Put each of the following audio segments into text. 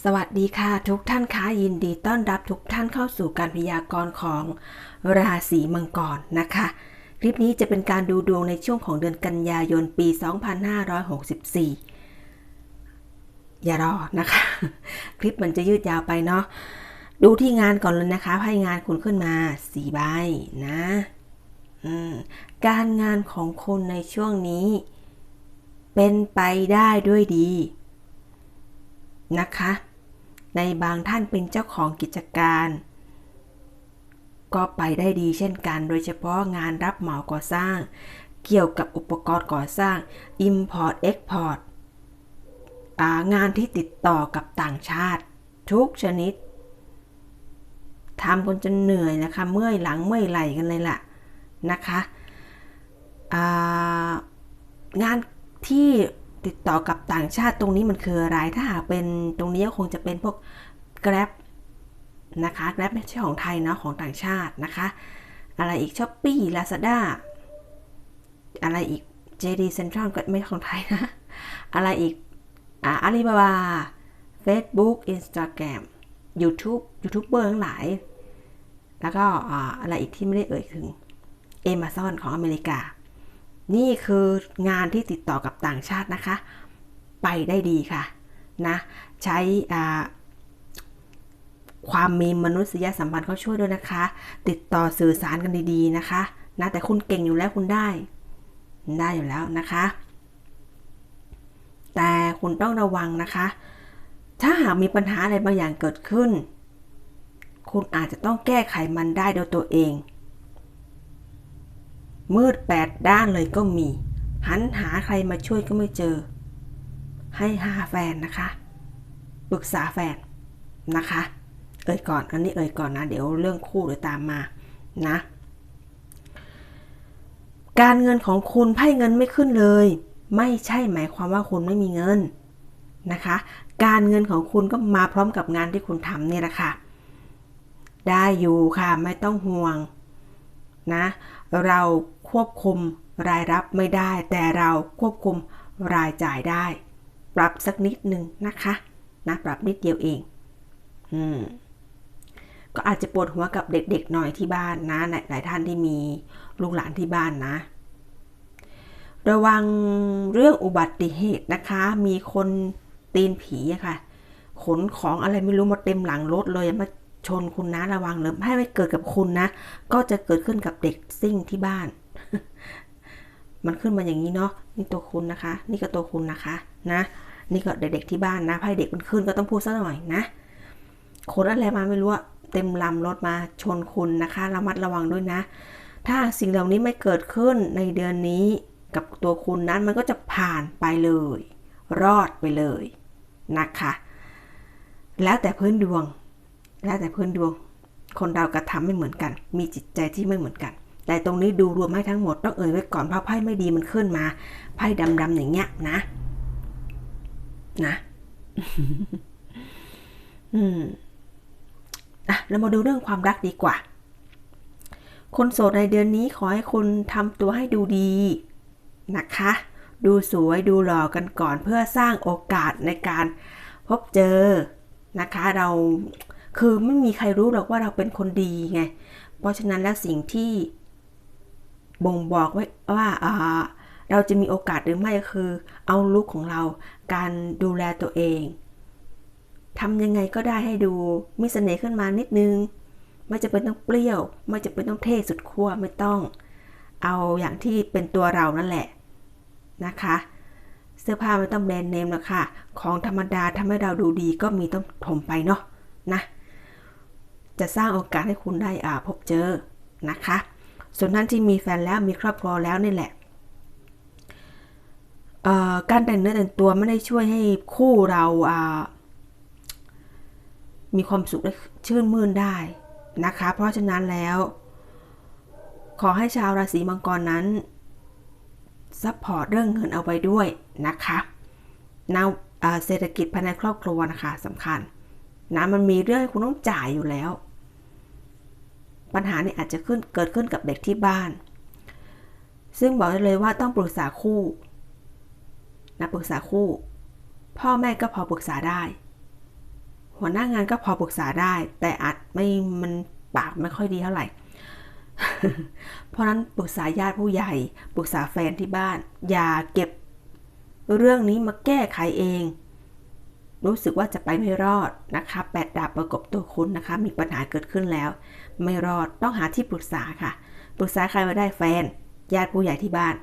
สวัสดีค่ะทุกท่านคะยินดีต้อนรับทุกท่านเข้าสู่การพยากรณ์ของราศีมังกรนะคะ คลิปนี้จะเป็นการดูดวงในช่วงของเดือนกันยายนปี 2564 อย่ารอนะคะ คลิปมันจะยืดยาวไปเนาะดูที่งานก่อนเลยนะคะให้งานคุณขึ้นมาสี่ใบนะการงานของคุณในช่วงนี้ เป็นไปได้ด้วยดี นะคะ ในบางท่านเป็นเจ้าของกิจการ ก็ไปได้ดีเช่นกัน โดยเฉพาะงานรับเหมาก่อสร้าง เกี่ยวกับอุปกรณ์ก่อสร้าง Import Export งานที่ติดต่อกับต่างชาติ ทุกชนิดทำคนจนเหนื่อยนะคะ เมื่อยหลังเมื่อยไหลกันเลยล่ะนะคะงานที่ ติดต่อกับต่างชาติตรงนี้มันคืออะไร ถ้าหากเป็นตรงนี้ก็คงจะเป็นพวก Grab นะคะ Grab ไม่ใช่ของไทยนะของต่างชาตินะคะ อะไรอีก Shopee Lazada อะไรอีก JD Central ก็ไม่ของไทยนะ อะไรอีกอาลีบาบา Facebook Instagram YouTube ยูทูบเบอร์ทั้งหลาย แล้วก็อะไรอีกที่ไม่ได้เอ่ยถึง Amazon ของอเมริกา นี่คืองานที่ติดต่อกับต่างชาตินะคะ ไปได้ดีค่ะนะใช้ความมีมนุษยสัมพันธ์เขาช่วยด้วยนะคะ ติดต่อสื่อสารกันดีๆนะคะนะแต่คุณเก่งอยู่แล้วคุณได้ ได้อยู่แล้วนะคะ แต่คุณต้องระวังนะคะ ถ้าหากมีปัญหาอะไรบางอย่างเกิดขึ้น คุณอาจจะต้องแก้ไขมันได้โดยตัวเอง มืดแปดด้านเลยก็มี หันหาใครมาช่วยก็ไม่เจอ ให้หาแฟนนะคะปรึกษาแฟนนะคะ เอ่ยก่อน อันนี้เอ่ยก่อนนะ เดี๋ยวเรื่องคู่เดี๋ยวตามมานะ การเงินของคุณไพ่เงินไม่ขึ้นเลย ไม่ใช่หมายความว่าคุณไม่มีเงินนะคะ การเงินของคุณก็มาพร้อมกับงานที่คุณทำเนี่ยแหละค่ะ ได้อยู่ค่ะ ไม่ต้องห่วงนะ เรา ควบคุมรายรับไม่ได้ แต่เราควบคุมรายจ่ายได้ ปรับสักนิดหนึ่งนะคะนะปรับนิดเดียวเอง อืมก็อาจจะปวดหัวกับเด็กๆหน่อยที่บ้านนะหลายท่านที่มีลูกหลานที่บ้านนะ ระวังเรื่องอุบัติเหตุนะคะ มีคนตีนผีอะค่ะ ขนของอะไรไม่รู้มาเต็มหลังรถเลยมาชนคุณนะระวังเลยให้ไม่เกิดกับคุณนะ ก็จะเกิดขึ้นกับเด็กซิ่งที่บ้าน มันขึ้นมาอย่างนี้เนาะนี่ตัวคุณนะคะ นี่ก็ตัวคุณนะคะนะ นี่ก็เด็กๆที่บ้านนะไพ่เด็กมันขึ้นก็ต้องพูดซะหน่อยนะคนอะไรมาไม่รู้อะเต็มลำรถมาชนคุณนะคะระมัดระวังด้วยนะ ถ้าสิ่งเหล่านี้ไม่เกิดขึ้นในเดือนนี้กับตัวคุณนั้นมันก็จะผ่านไปเลย รอดไปเลยนะคะ แล้วแต่พื้นดวง แล้วแต่พื้นดวง คนเรากระทำไม่เหมือนกัน มีจิตใจที่ไม่เหมือนกัน แต่ตรงนี้ดูรวมให้ทั้งหมดต้องเอ่ยไว้ก่อนเพราะไพ่ไม่ดีมันขึ้นมาไพ่ดำๆอย่างเงี้ยนะนะอืมอะเรามาดูเรื่องความรักดีกว่า คนโสดในเดือนนี้ขอให้คุณทำตัวให้ดูดีนะคะ ดูสวยดูหล่อกันก่อนเพื่อสร้างโอกาสในการพบเจอนะคะ เราคือไม่มีใครรู้หรอกว่าเราเป็นคนดีไง เพราะฉะนั้นแล้วสิ่งที่ บ่งบอกไว้ว่าเราจะมีโอกาสหรือไม่คือ เอาลุกของเราการดูแลตัวเองทำยังไงก็ได้ให้ดูมีเสน่ห์ขึ้นมานิดนึง ไม่จะเป็นต้องเปรี้ยว ไม่จะเป็นต้องเท่สุดขั้วไม่ต้อง เอาอย่างที่เป็นตัวเรานั่นแหละนะคะ เสื้อผ้าไม่ต้องแบรนด์เนมหรอกค่ะ ของธรรมดาทำให้เราดูดีก็มีต้องถมไปเนาะนะ จะสร้างโอกาสให้คุณได้อาพบเจอนะคะ ส่วนท่านที่มีแฟนแล้วมีครอบครัวแล้วนี่แหละการแต่งเนื้อแต่งตัวไม่ได้ช่วยให้คู่เรามีความสุขและชื่นมื่นได้นะคะ เพราะฉะนั้นแล้ว ขอให้ชาวราศีมังกรนั้นซัพพอร์ตเรื่องเงินเอาไปด้วยนะคะนาเศรษฐกิจภายในครอบครัวนะคะสำคัญนะมันมีเรื่องคุณต้องจ่ายอยู่แล้ว ปัญหาเนี่ยอาจจะขึ้นเกิดขึ้นกับเด็กที่บ้าน ซึ่งบอกได้เลยว่าต้องปรึกษาคู่นะปรึกษาคู่ พ่อแม่ก็พอปรึกษาได้ หัวหน้างานก็พอปรึกษาได้ แต่อาจไม่มันปากไม่ค่อยดีเท่าไหร่ เพราะนั้นปรึกษาญาติผู้ใหญ่ ปรึกษาแฟนที่บ้าน อย่าเก็บเรื่องนี้มาแก้ไขเอง รู้สึกว่าจะไปไม่รอดนะคะแปดดาบประกบตัวคุณนะคะ มีปัญหาเกิดขึ้นแล้ว ไม่รอดต้องหาที่ปรึกษาค่ะ ปรึกษาใครมาได้แฟน ญาติผู้ใหญ่ที่บ้าน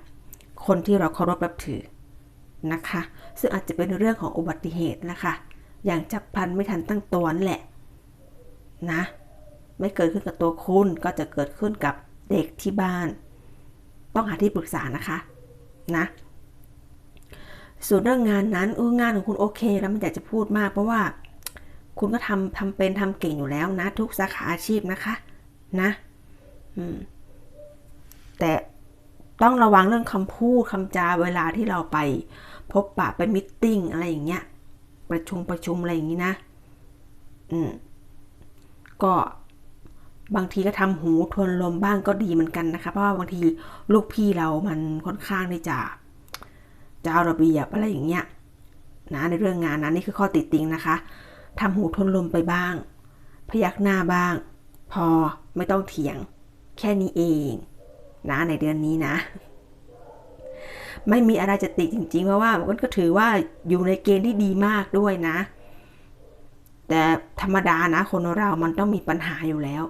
คนที่เราเคารพนับถือนะคะ ซึ่งอาจจะเป็นเรื่องของอุบัติเหตุนะคะ อย่างจับพันไม่ทันตั้งตัวนั่นแหละนะ ไม่เกิดขึ้นกับตัวคุณก็จะเกิดขึ้นกับเด็กที่บ้าน ต้องหาที่ปรึกษานะคะ นะ ส่วนเรื่องงานนั้นเอองานของคุณโอเค แล้วมันอยากจะพูดมาก เพราะว่าคุณก็ทำทำเป็นทำเก่งอยู่แล้วนะ ทุกสาขาอาชีพนะคะ นะแต่ต้องระวังเรื่องคำพูดคำจาเวลาที่เราไป พบปะไปมิทติ้งอะไรอย่างเงี้ย ประชุมประชุมอะไรอย่างนี้นะ อืม ก็บางทีก็ทำหูทวนลมบ้างก็ดีเหมือนกันนะคะ เพราะว่าบางทีลูกพี่เรามันค่อนข้างที่จะ จะเอาระเบียบอะไรอย่างเงี้ยนะในเรื่องงานนะนี่คือข้อติดติงนะคะทำหูทนลมไปบ้าง พยักหน้าบ้าง พอไม่ต้องเถียง แค่นี้เอง นะในเดือนนี้นะ ไม่มีอะไรจะติดจริงๆ เพราะว่ามันก็ถือว่าอยู่ในเกณฑ์ที่ดีมากด้วยนะ แต่ธรรมดานะ คนเรามันต้องมีปัญหาอยู่แล้ว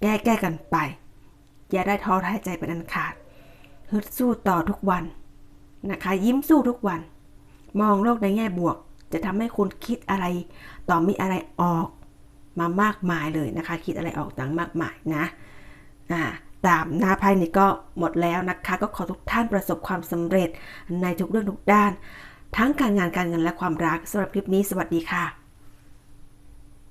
แก้แก้กันไป อย่าได้ท้อท้ายใจเป็นอันขาดฮึดสู้ต่อทุกวัน นะคะ ยิ้มสู้ทุกวัน มองโลกในแง่บวก จะทำให้คุณคิดอะไร ต่อมีอะไรออกมามากมายเลยนะคะ คิดอะไรออกต่างมากมายนะอ่าตามหน้าไพ่นี้ก็หมดแล้วนะคะ ก็ขอทุกท่านประสบความสำเร็จในทุกเรื่องทุกด้าน ทั้งการงานการเงินและความรักสำหรับคลิปนี้สวัสดีค่ะ